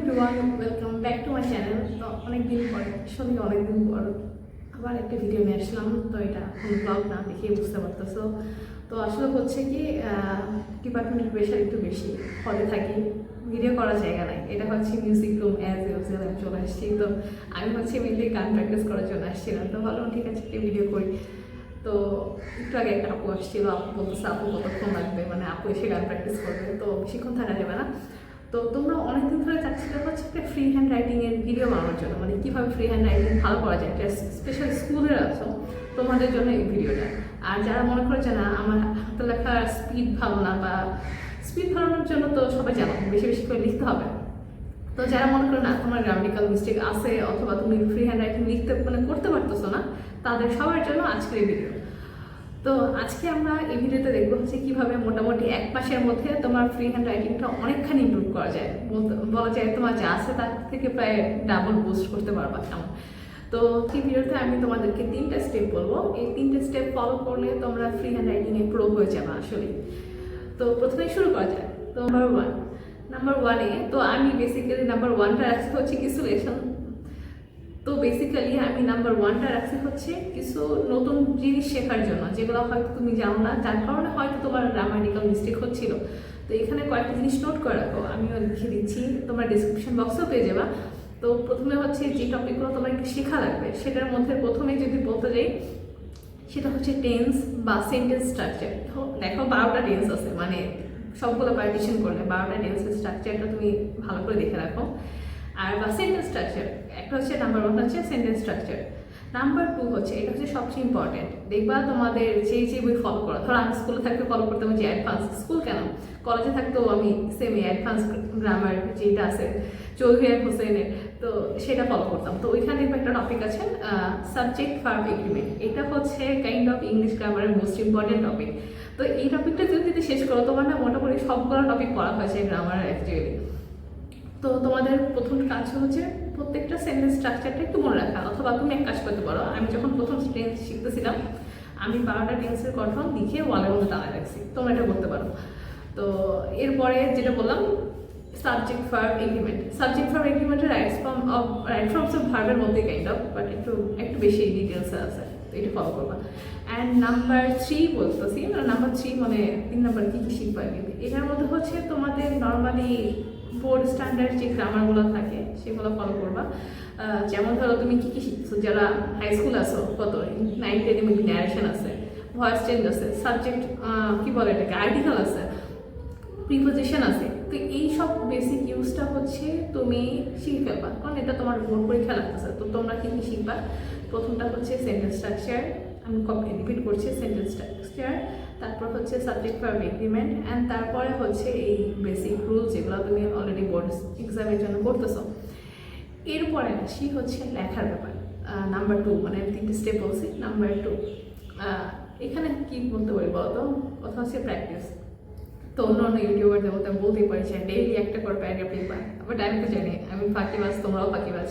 Everyone welcome back to my channel তো অনেক দিন পর, সত্যি অনেক দিন পর আবার একটা ভিডিও নিয়ে আসলাম। তো এটা ব্লগ না দেখে বুঝতে পারতেছো। তো আসলে হচ্ছে কি ডিপার্টমেন্টের প্রেশার একটু বেশি। হলে থাকি ভিডিও করার জায়গা নাই। এটা হচ্ছে মিউজিক রুম অ্যাজ ইউজুয়াল আমি চলে আসছি। তো আমি হচ্ছে মেনলি গান প্র্যাকটিস করার জন্য আসছিলাম। তো ভালো ঠিক আছে, একটা ভিডিও করি। তো একটু আগে একটা আপু আসছিল। আপু বলতেছে, আপু কতক্ষণ লাগবে? মানে আপু এসে গান প্র্যাকটিস করবে। তো বেশিক্ষণ থাকা যাবে না। তো তোমরা অনেকদিন ধরে চাচ্ছিলে হচ্ছে একটা ফ্রি হ্যান্ড রাইটিংয়ের ভিডিও বানানোর জন্য। মানে কীভাবে ফ্রি হ্যান্ড রাইটিং ভালো করা যায়? একটা স্পেশাল স্কুলের আছো, তোমাদের জন্য এই ভিডিওটা আর যারা মনে করে যে না, আমার হাতে লেখার স্পিড ভালো না বা স্পিড ভালোর জন্য তো সবাই জানো, বেশি বেশি করে লিখতে হবে। তো যারা মনে করো না, তোমার গ্রামাটিক্যাল মিস্টেক আছে অথবা তুমি ফ্রি হ্যান্ড রাইটিং লিখতে মানে করতে পারতেছো না, তাদের সবার জন্য আজকের এই ভিডিও তো আজকে আমরা এই ভিডিওতে দেখব হচ্ছে কীভাবে মোটামুটি এক মাসের মধ্যে তোমার ফ্রি হ্যান্ড রাইটিংটা অনেকখানি ইমপ্রুভ করা যায়। বলা যায় তোমার যা আছে তার থেকে প্রায় ডাবল বুস্ট করতে পারবা কেমন তো এই ভিডিওতে আমি তোমাদেরকে তিনটা স্টেপ বলব। এই তিনটে স্টেপ ফলো করলে তোমরা ফ্রি হ্যান্ড রাইটিংয়ে প্রো হয়ে যাবে আসলে। তো প্রথমে শুরু করা যায় তো নাম্বার ওয়ান নাম্বার ওয়ানে তো আমি বেসিক্যালি নাম্বার ওয়ানটা রাখছি হচ্ছে কিছু লেসন তো বেসিক্যালি আমি নাম্বার ওয়ানটা রাখছি হচ্ছে কিছু নতুন জিনিস শেখার জন্য, যেগুলো হয়তো তুমি জানো না, যার কারণে হয়তো তোমার গ্রামাটিক্যাল মিস্টেক হচ্ছিল। তো এখানে কয়েকটা জিনিস নোট করে রাখো, আমিও লিখে দিচ্ছি, তোমরা ডিসক্রিপশন বক্সেও পেয়ে যাবা। তো প্রথমে হচ্ছে যে টপিকগুলো তোমার শেখা লাগবে, সেটার মধ্যে প্রথমে যদি বলতে যাই, সেটা হচ্ছে টেন্স বা সেন্টেন্স স্ট্রাকচার দেখো বারোটা টেন্স আছে মানে সবগুলো পার্টিশন করলে বারোটা টেন্সের স্ট্রাকচারটা তুমি ভালো করে দেখে রাখো। আর বা সেন্টেন্স স্ট্রাকচার একটা হচ্ছে নাম্বার ওয়ান হচ্ছে সেন্টেন্স স্ট্রাকচার নাম্বার টু হচ্ছে, এটা হচ্ছে সবচেয়ে ইম্পর্টেন্ট দেখবা তোমাদের যে যে বই ফলো করো, ধরো আমি স্কুলে থাকতে ফলো করতাম যে অ্যাডভান্স স্কুল কেন? কলেজে থাকতেও আমি সেম অ্যাডভান্স গ্রামার যেটা আছে, চৌধুরী হোসেনের, তো সেটা ফলো করতাম। তো ওইখানে একটা টপিক আছে সাবজেক্ট ফার্ম এগ্রিমেন্ট এটা হচ্ছে কাইন্ড অফ ইংলিশ গ্রামারের মোস্ট ইম্পর্টেন্ট টপিক তো এই টপিকটা যদি শেষ করো, তোমার না মোটামুটি সবগুলো টপিক পড়া হয়েছে গ্রামার অ্যাকচুয়ালি তো তোমাদের প্রথম কাজ হচ্ছে প্রত্যেকটা সেন্টেন্স স্ট্রাকচারটা একটু মনে রাখা, অথবা তুমি এক কাজ করতে পারো। আমি যখন প্রথম টেন্স শিখতেছিলাম, আমি বারোটা টেন্সের গঠন লিখে ওয়ালের মধ্যে টানা রাখছি। তোমরা এটা করতে পারো। তো এরপরে যেটা বললাম subject verb agreement subject verb এগ্রিমেন্টের rights form of right forms of ভার্বের মধ্যে কাইন্ড অফ বাট একটু একটু বেশি ডিটেলসে আছে, তো এটা ফলো করবা। অ্যান্ড নাম্বার থ্রি বলতেছি মানে নাম্বার থ্রি মানে তিন নাম্বার কী কী শিখবা এটার মধ্যে হচ্ছে তোমাদের নর্মালি বোর্ড স্ট্যান্ডার্ড যে গ্রামারগুলো থাকে, সেগুলো ফলো করবা। যেমন ধরো তুমি কী কী শিখছো? যারা হাই স্কুল আসো কত? নাইন টেনে মধ্যে ন্যারেশন আছে ভয়েস চেঞ্জ আছে সাবজেক্ট কী বলে এটাকে? আর্টিকেল আছে প্রিপোজিশন আছে। তো এই সব বেসিক ইউজটা হচ্ছে তুমি শিখে ফেলবা। কারণ এটা তোমার বোর্ড পরীক্ষা লাগতেছে। তো তোমরা কী কি শিখবা? প্রথমটা হচ্ছে সেন্টেন্স স্ট্রাকচার আমি রিপিট করছি সেন্টেন্স স্ট্রাকচার তারপর হচ্ছে সাবজেক্ট ফার্ম এগ্রিমেন্ট অ্যান্ড তারপরে হচ্ছে এই বেসিক রুলস যেগুলো তুমি অলরেডি বোর্ড এক্সামের জন্য করতেছো। এরপরে আসি হচ্ছে লেখার ব্যাপার। নাম্বার টু মানে তিনটে স্টেপ বলছি। নাম্বার টু এখানে কি বলতে পারি বলতো? কথা হচ্ছে প্র্যাকটিস তো অন্য অন্য ইউটিউবার যেমন আমি বলতেই পারি যে ডেইলি একটা করে প্যারাগ্রাফ লিখবা। বাট আমি তো জানি, আমি ফাঁকিবাজ, তোমরাও ফাঁকিবাজ।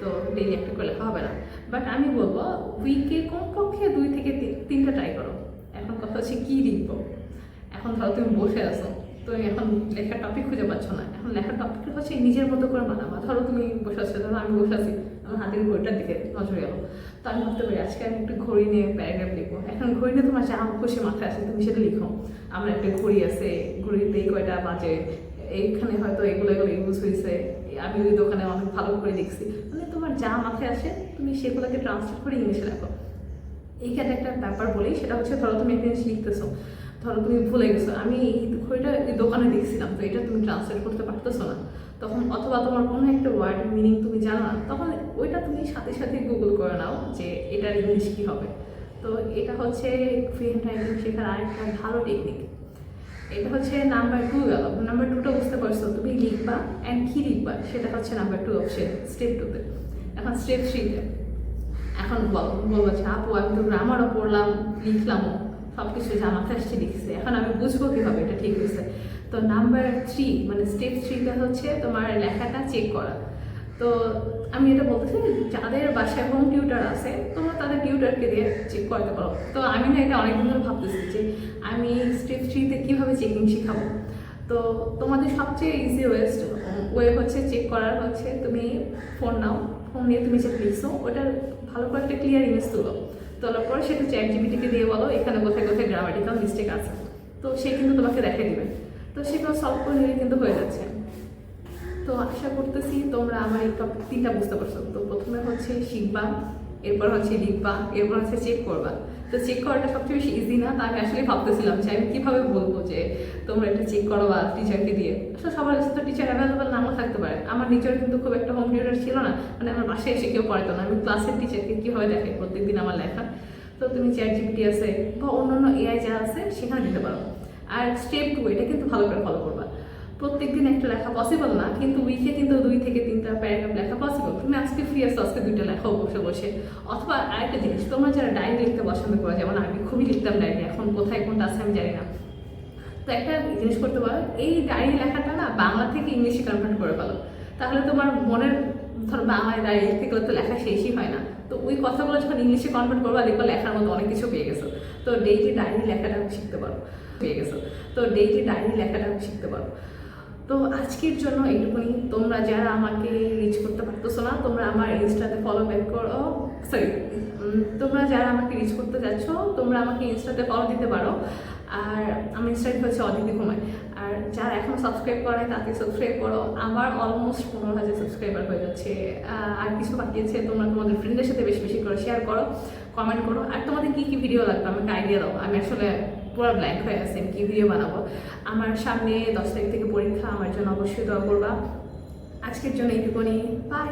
তো ডেইলি একটা করে লেখা হবে না। বাট আমি বলব উইকে কমপক্ষে দুই থেকে তিন- তিনটা ট্রাই করো। এখন কথা হচ্ছে কী লিখব? এখন ধরো তুমি বসে আছো তুমি এখন লেখার টপিক খুঁজে পাচ্ছ না। এখন লেখার টপিকটা হচ্ছে নিজের মতো করে বানাবা। ধরো তুমি বসে আছো, ধরো আমি বসে আছি, আমার হাতের ঘড়িটার দিকে নজর গেল। তো আমি ভাবতে পারি আজকে আমি একটু ঘড়ি নিয়ে প্যারাগ্রাফ লিখব। এখন ঘড়ি নিয়ে তোমার যা খুশি মাথায় আসে তুমি সেটা লিখো। আমার একটা ঘড়ি আছে ঘড়িতে এই কয়টা বাজে, এইখানে হয়তো এগুলো এগুলো ইউজ হয়েছে, আমি ওই দোকানে অনেক ভালো করে লিখছি। মানে তোমার যা মাথায় আসে, তুমি সেগুলোকে ট্রান্সলেট করে ইংলিশে লেখো। এইখানে একটা ব্যাপার বলি, সেটা হচ্ছে ধরো তুমি একটা জিনিস লিখতেছো, ধরো তুমি ভুলে গেছো, আমি এই ঘড়িটা এই দোকানে দেখছিলাম, তো এটা তুমি ট্রান্সলেট করতে পারতেছো না। তখন অথবা তোমার কোনো একটা ওয়ার্ড মিনিং তুমি জানো না, তখন ওইটা তুমি সাথে সাথে গুগল করে নাও যে এটার ইংলিশ কী হবে। তো এটা হচ্ছে ফ্রি হ্যান্ড রাইটিং শেখার আরেকটা ভালো টেকনিক এটা হচ্ছে নাম্বার টু গেল। নাম্বার টুটা বুঝতে পারছ, তুমি লিখবা অ্যান্ড কী লিখবা, সেটা হচ্ছে নাম্বার টু অপশন স্টেপ টুতে এখন স্টেপ থ্রিতে এখন বল- বলব যে, আপু, আমি তো গ্রামারও পড়লাম, লিখলামও সব কিছু মাথায় আসছে লিখছে। এখন আমি বুঝব কীভাবে এটা ঠিক হয়েছে? তো নাম্বার থ্রি মানে স্টেপ থ্রিটা হচ্ছে তোমার লেখাটা চেক করা। তো আমি এটা বলতেছি, যাদের বাসায় হোম টিউটার আছে, তোমরা তাদের টিউটারকে দিয়ে চেক করতে পারো। তো আমি না এটা অনেকদিন ধরে ভাবতেছি যে, আমি স্টেপ থ্রিতে কীভাবে চেকিং শেখাবো? তো তোমাদের সবচেয়ে ইজি ওয়েস্ট ওয়ে হচ্ছে চেক করার হচ্ছে তুমি ফোন নাও। ফোন নিয়ে তুমি যে লিখছো, ওটার ভালো করে একটা ক্লিয়ার ইমেজ তুলো। তোলার পর সেটা চ্যাট জিবিটিকে দিয়ে বলো, এখানে কোথায় কোথায় গ্রামাটিক্যাল মিস্টেক আছে। তো সে কিন্তু তোমাকে দেখে দিবে তো সেগুলো সলভ করে নিলে কিন্তু হয়ে যাচ্ছে। তো আশা করতেছি তোমরা আমার এই টপিক তিনটা বুঝতে পারছ। তো প্রথমে হচ্ছে শিখবা, এরপর হচ্ছে লিখবা, এরপর হচ্ছে চেক করবা। তো চেক করাটা সবচেয়ে বেশি ইজি না, তা আমি আসলে ভাবতেছিলাম যে আমি কীভাবে বলব যে তোমরা এটা চেক করো বা টিচারকে দিয়ে। আসলে সবার কাছে তো টিচার অ্যাভেলেবল নাও থাকতে পারে। আমার নিজের কিন্তু খুব একটা হোম টিউটার ছিল না মানে আমার বাসায় এসে কেউ পড়াতো না। আমি ক্লাসের টিচারকে কীভাবে দেখে প্রত্যেকদিন আমার লেখা? তো তুমি চ্যাট জিপিটি আছে বা অন্যান্য এআই যা আছে, সেখানে দিতে পারো। আর স্টেপ টু এটা কিন্তু ভালো করে ফলো করবা। প্রত্যেকদিন একটা লেখা পসিবল না, কিন্তু উইকে কিন্তু দুই থেকে তিনটা প্যারাগ্রাফ লেখা পসিবল তুমি আজকে ফ্রি আসছো আজকে দুইটা লেখাও বসে বসে। অথবা আরেকটা জিনিস, তোমরা যারা ডায়েরি লিখতে পছন্দ করো, যেমন আমি খুবই লিখতাম ডায়েরি এখন কোথায় কোনটা আছে আমি জানি না। তো একটা জিনিস করতে পারো, এই ডায়েরি লেখাটা না বাংলা থেকে ইংলিশে কনভার্ট করে ফেলো। তাহলে তোমার মনের, ধর বাংলায় ডায়েরি লিখতে গেলে তো লেখা শেষই হয় না। তো ওই কথাগুলো যখন ইংলিশে কনভার্ট করবা, দেখবা লেখার মতো অনেক কিছু পেয়ে গেছো। তো ডেইলি ডায়েরি লেখাটা শিখতে পারো, পেয়ে গেছো। তো ডেইলি ডায়েরি লেখাটা শিখতে পারো। তো আজকের জন্য এইটুকুনি। তোমরা যারা আমাকে রিচ করতে পারতেছো না, তোমরা আমার ইনস্টাতে ফলো ব্যাক করো। সরি তোমরা যারা আমাকে রিচ করতে যাচ্ছ, তোমরা আমাকে ইনস্টাতে ফলো দিতে পারো। আর আমার ইনস্টাতে হচ্ছে অদিতি কুমার। আর যারা এখন সাবস্ক্রাইব করে তাকে সাবস্ক্রাইব করো। আমার অলমোস্ট পনেরো হাজার সাবস্ক্রাইবার হয়ে যাচ্ছে। আর কিছু বাকি আছে, তোমরা তোমাদের ফ্রেন্ডের সাথে বেশি বেশি করে শেয়ার করো কমেন্ট করো। আর তোমাদের কী কী ভিডিও লাগবে? আমাকে আইডিয়া দাও। আমি আসলে পুরো ব্ল্যাক হয়ে আছে, আমি কী ভিডিও বানাবো? আমার সামনে দশ তারিখ থেকে পরীক্ষা, আমার জন্য অবশ্যই দোয়া করবা। আজকের জন্য এইটুকুনি বাই